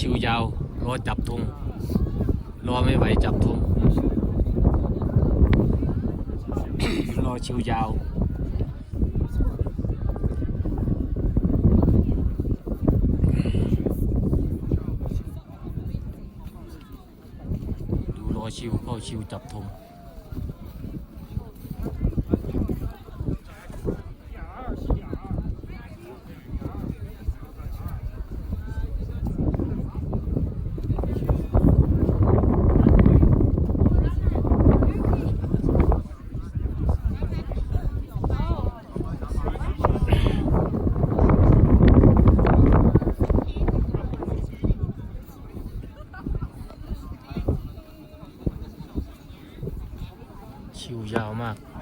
ชิวยาว รอจับธงรอไม่ไหวจับธงรอชิวยาวดูรอชิวเข้าชิวจับธง คิวยาวมาก อ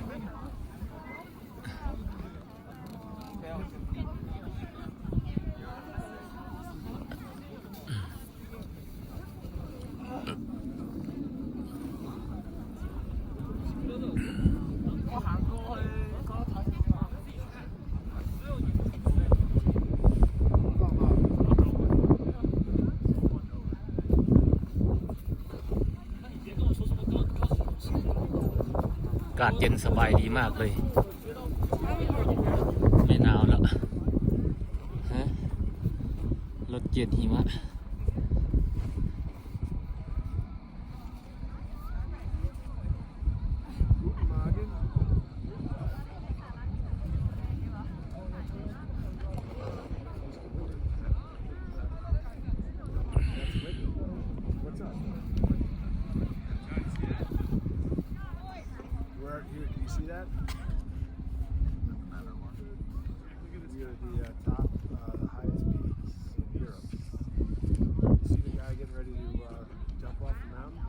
ากาศเย็นสบายดีมากเลย ไม่หนาวแล้วฮะรถเจ็ดหิมะ that. Another the uh, top, uh, highest in Europe. You see the guy getting ready to uh, jump off the mountain?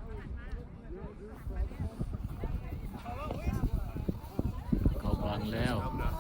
Now.